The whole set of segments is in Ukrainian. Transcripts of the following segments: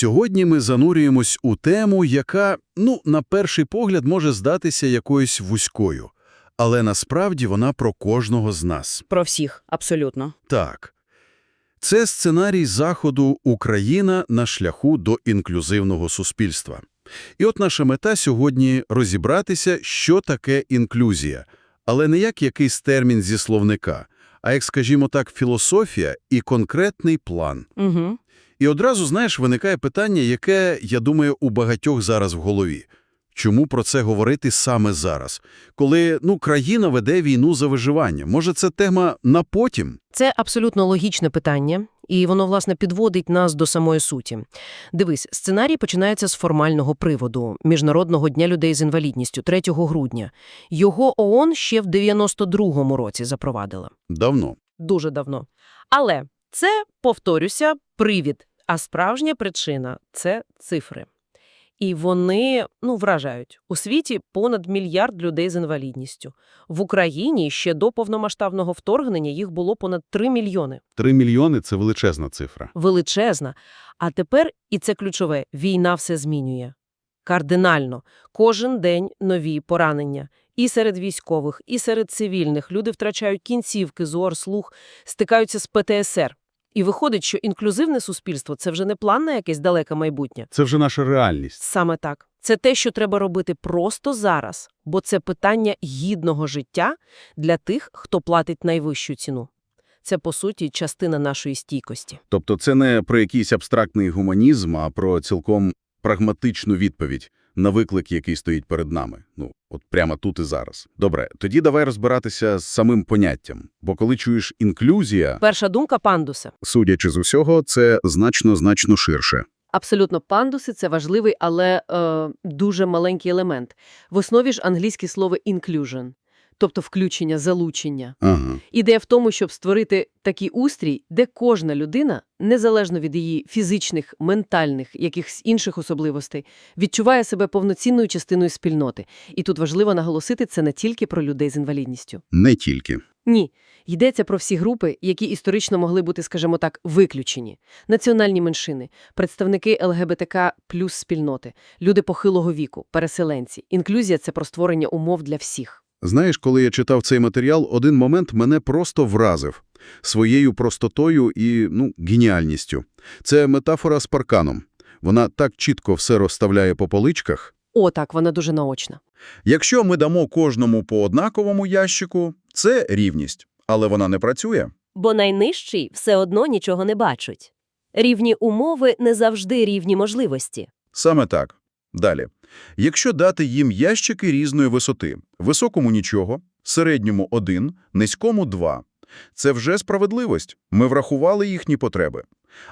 Сьогодні ми занурюємось у тему, яка, ну, на перший погляд може здатися якоюсь вузькою, але насправді вона про кожного з нас. Про всіх, абсолютно. Так. Це сценарій Заходу «Україна на шляху до інклюзивного суспільства». І от наша мета сьогодні – розібратися, що таке інклюзія, але не як якийсь термін зі словника, а як, скажімо так, філософія і конкретний план. Угу. І одразу, знаєш, виникає питання, яке, я думаю, у багатьох зараз в голові. Чому про це говорити саме зараз? Коли, ну, країна веде війну за виживання. Може, це тема на потім? Це абсолютно логічне питання, і воно, власне, підводить нас до самої суті. Дивись, сценарій починається з формального приводу – Міжнародного дня людей з інвалідністю 3 грудня. Його ООН ще в 92-му році запровадила. Давно. Дуже давно. Але це, повторюся, привід, а справжня причина – це цифри. І вони, ну, вражають. У світі понад мільярд людей з інвалідністю. В Україні ще до повномасштабного вторгнення їх було понад 3 мільйони. Три мільйони – це величезна цифра. Величезна. А тепер, і це ключове, війна все змінює. Кардинально. Кожен день нові поранення. І серед військових, і серед цивільних. Люди втрачають кінцівки, зор, слух, стикаються з ПТСР. І виходить, що інклюзивне суспільство – це вже не план на якесь далеке майбутнє. Це вже наша реальність. Саме так. Це те, що треба робити просто зараз, бо це питання гідного життя для тих, хто платить найвищу ціну. Це, по суті, частина нашої стійкості. Тобто це не про якийсь абстрактний гуманізм, а про цілком прагматичну відповідь на виклик, який стоїть перед нами. Ну, от прямо тут і зараз. Добре, тоді давай розбиратися з самим поняттям. Бо коли чуєш інклюзія, Перша думка пандуса. судячи з усього, це значно-значно ширше. Абсолютно, пандуси – це важливий, але е, дуже маленький елемент. В основі ж англійське слово «inclusion», тобто включення, залучення. Ага. Ідея в тому, щоб створити такий устрій, де кожна людина, незалежно від її фізичних, ментальних, якихось інших особливостей, відчуває себе повноцінною частиною спільноти. І тут важливо наголосити, це не тільки про людей з інвалідністю. Не тільки. Ні, йдеться про всі групи, які історично могли бути, скажімо так, виключені. Національні меншини, представники ЛГБТК плюс спільноти, люди похилого віку, переселенці. Інклюзія – це про створення умов для всіх. Знаєш, коли я читав цей матеріал, один момент мене просто вразив. Своєю простотою і, ну, геніальністю. Це метафора з парканом. Вона так чітко все розставляє по поличках. О, так, вона дуже наочна. Якщо ми дамо кожному по однаковому ящику, це рівність, але вона не працює. бо найнижчий все одно нічого не бачить. Рівні умови не завжди рівні можливості. Саме так. Далі. Якщо дати їм ящики різної висоти, високому – нічого, середньому – один, низькому – два. Це вже справедливість. Ми врахували їхні потреби.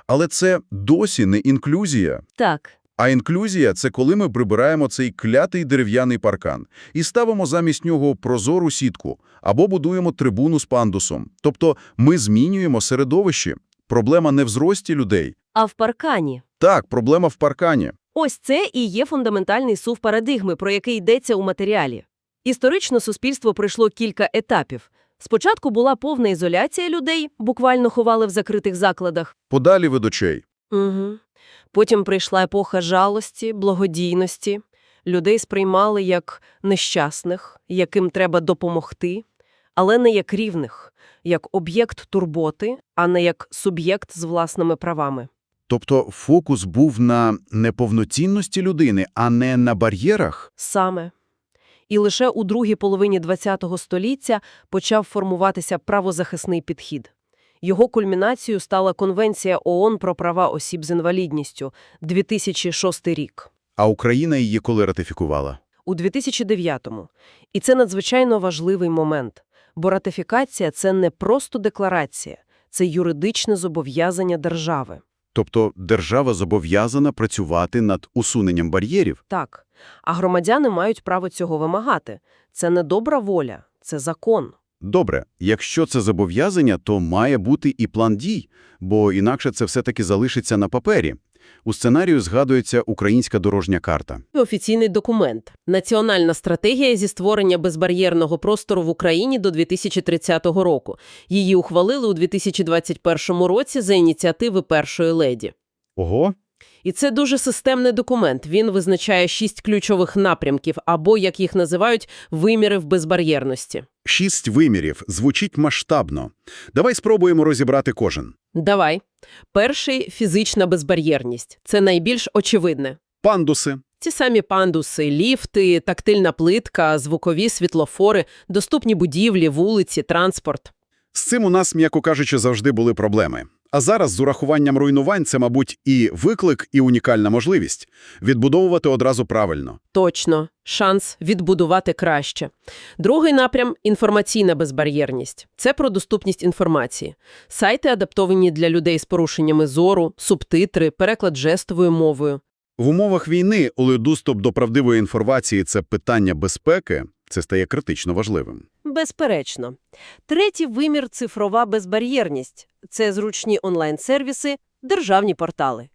Але це досі не інклюзія. Так, А інклюзія – це коли ми прибираємо цей клятий дерев'яний паркан і ставимо замість нього прозору сітку або будуємо трибуну з пандусом. Тобто ми змінюємо середовище. Проблема не в зрості людей. а в паркані. Так, проблема в паркані. Ось це і є фундаментальний сув парадигми, про який йдеться у матеріалі. Історично суспільство пройшло кілька етапів. Спочатку була повна ізоляція людей, буквально ховали в закритих закладах. Подалі від очей. Угу. Потім прийшла епоха жалості, благодійності. Людей сприймали як нещасних, яким треба допомогти, але не як рівних, як об'єкт турботи, а не як суб'єкт з власними правами. Тобто фокус був на неповноцінності людини, а не на бар'єрах? Саме. І лише у другій половині ХХ століття почав формуватися правозахисний підхід. Його кульмінацією стала Конвенція ООН про права осіб з інвалідністю 2006 рік. А Україна її коли ратифікувала? у 2009-му. І це надзвичайно важливий момент, бо ратифікація – це не просто декларація, це юридичне зобов'язання держави. Тобто держава зобов'язана працювати над усуненням бар'єрів? Так, а громадяни мають право цього вимагати. Це не добра воля, це закон. Добре, якщо це зобов'язання, то має бути і план дій, бо інакше це все-таки залишиться на папері. У сценарію згадується українська дорожня карта. Офіційний документ. Національна стратегія зі створення безбар'єрного простору в Україні до 2030 року. Її ухвалили у 2021 році за ініціативи першої леді. Ого! І це дуже системний документ. Він визначає шість ключових напрямків, або, як їх називають, вимірів безбар'єрності. Шість вимірів звучить масштабно. Давай спробуємо розібрати кожен. Давай. Перший – фізична безбар'єрність. Це найбільш очевидне. Пандуси. Ті самі пандуси, ліфти, тактильна плитка, звукові світлофори, доступні будівлі, вулиці, транспорт. З цим у нас, м'яко кажучи, завжди були проблеми. А зараз з урахуванням руйнувань це, мабуть, і виклик, і унікальна можливість відбудовувати одразу правильно. Точно. Шанс відбудувати краще. Другий напрям – інформаційна безбар'єрність. Це про доступність інформації. Сайти адаптовані для людей з порушеннями зору, субтитри, переклад жестовою мовою. В умовах війни, коли доступ до правдивої інформації – це питання безпеки, це стає критично важливим. Безперечно. Третій вимір – цифрова безбар'єрність. Це зручні онлайн-сервіси, державні портали.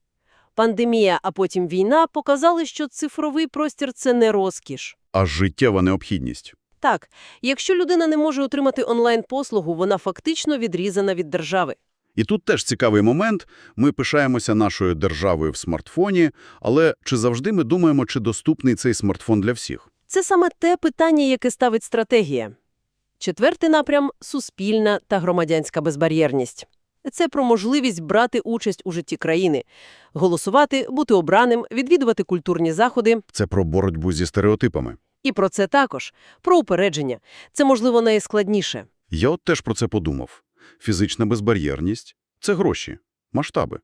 Пандемія, а потім війна показали, що цифровий простір – це не розкіш. А життєва необхідність. Так, якщо людина не може отримати онлайн-послугу, вона фактично відрізана від держави. І тут теж цікавий момент. Ми пишаємося нашою державою в смартфоні, але чи завжди ми думаємо, чи доступний цей смартфон для всіх? Це саме те питання, яке ставить стратегія. Четвертий напрям – суспільна та громадянська безбар'єрність. Це про можливість брати участь у житті країни, голосувати, бути обраним, відвідувати культурні заходи. Це про боротьбу зі стереотипами. І про це також. Про упередження. Це, можливо, найскладніше. Я от теж про це подумав. Фізична безбар'єрність – це гроші, масштаби.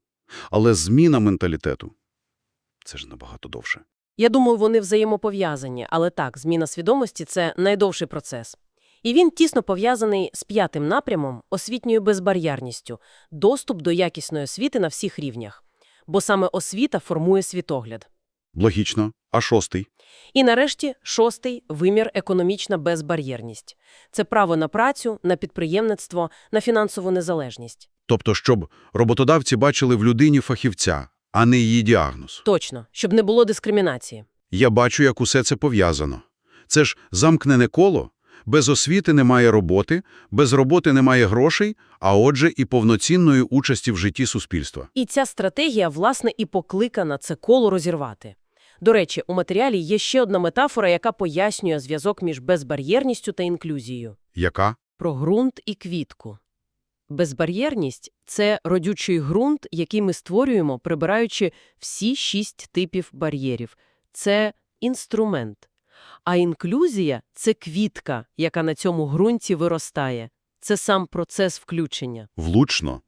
Але зміна менталітету – це ж набагато довше. Я думаю, вони взаємопов'язані, але так, зміна свідомості – це найдовший процес. І він тісно пов'язаний з п'ятим напрямом – освітньою безбар'єрністю, доступ до якісної освіти на всіх рівнях. Бо саме освіта формує світогляд. Логічно. А шостий? І нарешті шостий – вимір економічна безбар'єрність. Це право на працю, на підприємництво, на фінансову незалежність. Тобто, щоб роботодавці бачили в людині фахівця, а не її діагноз. Точно, щоб не було дискримінації. Я бачу, як усе це пов'язано. Це ж замкнене коло. Без освіти немає роботи, без роботи немає грошей, а отже і повноцінної участі в житті суспільства. І ця стратегія, власне, і покликана це коло розірвати. До речі, у матеріалі є ще одна метафора, яка пояснює зв'язок між безбар'єрністю та інклюзією. Яка? Про ґрунт і квітку. Безбар'єрність – це родючий ґрунт, який ми створюємо, прибираючи всі шість типів бар'єрів. Це інструмент. А інклюзія – це квітка, яка на цьому ґрунті виростає. Це сам процес включення. Влучно.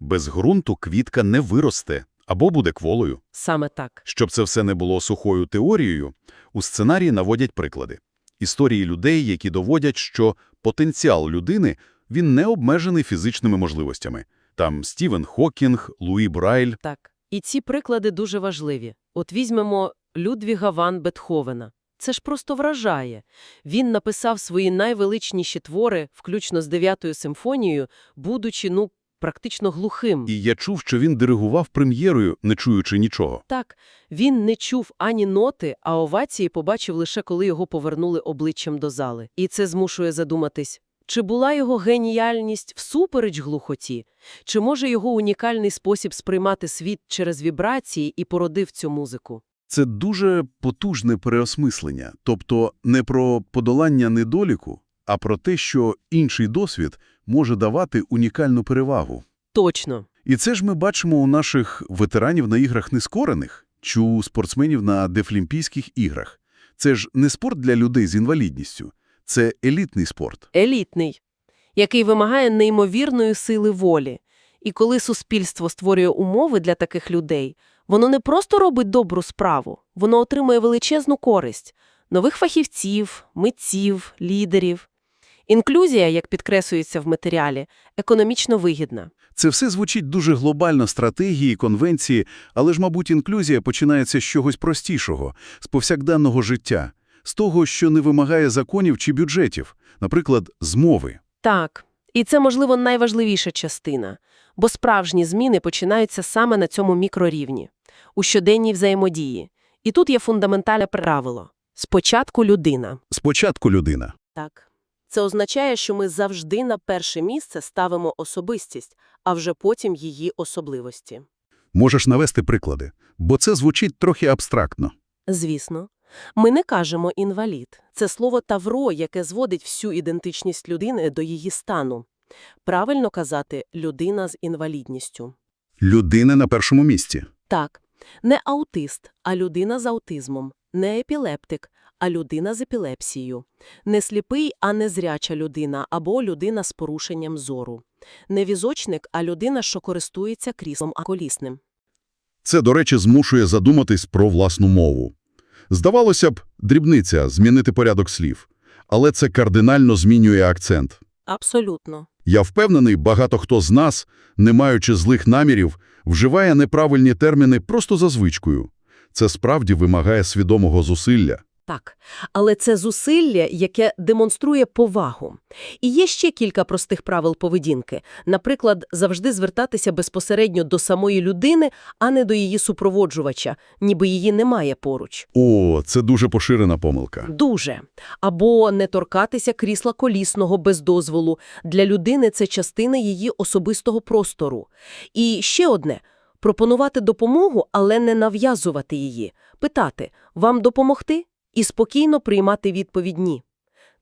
Без ґрунту квітка не виросте або буде кволою. Саме так. Щоб це все не було сухою теорією, у сценарії наводять приклади. Історії людей, які доводять, що потенціал людини він не обмежений фізичними можливостями. Там Стівен Хокінг, Луї Брайль. Так. І ці приклади дуже важливі. От візьмемо Людвіга ван Бетховена. Це ж просто вражає. Він написав свої найвеличніші твори, включно з дев'ятою симфонією, будучи, ну, практично глухим. І я чув, що він диригував прем'єрою, не чуючи нічого. Так, він не чув ані ноти, а овації побачив лише коли його повернули обличчям до зали. І це змушує задуматись, чи була його геніальність всупереч глухоті, чи може його унікальний спосіб сприймати світ через вібрації і породив цю музику. Це дуже потужне переосмислення, тобто не про подолання недоліку, а про те, що інший досвід може давати унікальну перевагу. Точно. І це ж ми бачимо у наших ветеранів на іграх нескорених, чи у спортсменів на Дефлімпійських іграх. Це ж не спорт для людей з інвалідністю, це елітний спорт. елітний, який вимагає неймовірної сили волі. І коли суспільство створює умови для таких людей, воно не просто робить добру справу, воно отримує величезну користь – нових фахівців, митців, лідерів. Інклюзія, як підкреслюється в матеріалі, економічно вигідна. Це все звучить дуже глобально стратегії, конвенції, але ж, мабуть, інклюзія починається з чогось простішого, з повсякденного життя, з того, що не вимагає законів чи бюджетів, наприклад, з мови. Так, і це, можливо, найважливіша частина, бо справжні зміни починаються саме на цьому мікрорівні, у щоденній взаємодії. І тут є фундаментальне правило – спочатку людина. Спочатку людина. Так. Це означає, що ми завжди на перше місце ставимо особистість, а вже потім її особливості. Можеш навести приклади, бо це звучить трохи абстрактно. Звісно. Ми не кажемо «інвалід». Це слово «тавро», яке зводить всю ідентичність людини до її стану. Правильно казати «людина з інвалідністю». Людина на першому місці. Так, не аутист, а людина з аутизмом, не епілептик, а людина з епілепсією, не сліпий, а незряча людина або людина з порушенням зору, не візочник, а людина, що користується кріслом колісним. Це, до речі, змушує задуматись про власну мову. Здавалося б, дрібниця – змінити порядок слів. Але це кардинально змінює акцент. Абсолютно. Я впевнений, багато хто з нас, не маючи злих намірів, вживає неправильні терміни просто за звичкою. Це справді вимагає свідомого зусилля. Так, але це зусилля, яке демонструє повагу. І є ще кілька простих правил поведінки. Наприклад, завжди звертатися безпосередньо до самої людини, а не до її супроводжувача, ніби її немає поруч. О, це дуже поширена помилка. Дуже. Або не торкатися крісла колісного без дозволу. Для людини це частина її особистого простору. І ще одне – пропонувати допомогу, але не нав'язувати її. Питати «Вам допомогти?» І спокійно приймати відповідь «Ні».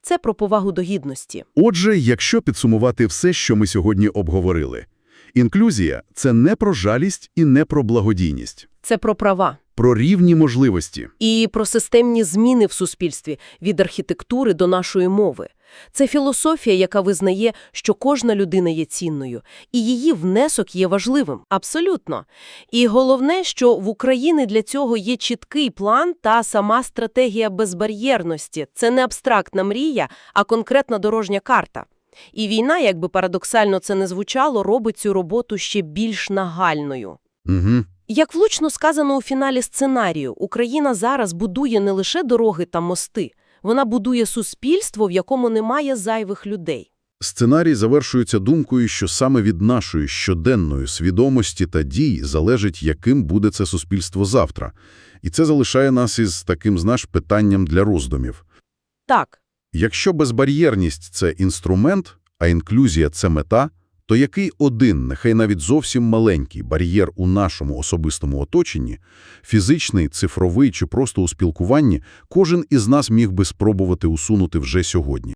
Це про повагу до гідності. Отже, якщо підсумувати все, що ми сьогодні обговорили, інклюзія – це не про жалість і не про благодійність, Це про права. про рівні можливості. І про системні зміни в суспільстві від архітектури до нашої мови. Це філософія, яка визнає, що кожна людина є цінною, і її внесок є важливим. Абсолютно. І головне, що в Україні для цього є чіткий план та сама стратегія безбар'єрності. Це не абстрактна мрія, а конкретна дорожня карта. І війна, як би парадоксально це не звучало, робить цю роботу ще більш нагальною. Угу. Як влучно сказано у фіналі сценарію, Україна зараз будує не лише дороги та мости, вона будує суспільство, в якому немає зайвих людей. Сценарій завершується думкою, що саме від нашої щоденної свідомості та дій залежить, яким буде це суспільство завтра. І це залишає нас із таким, знаєш, питанням для роздумів. Так, Якщо безбар'єрність – це інструмент, а інклюзія – це мета, то який один, нехай навіть зовсім маленький бар'єр у нашому особистому оточенні, фізичний, цифровий чи просто у спілкуванні, кожен із нас міг би спробувати усунути вже сьогодні?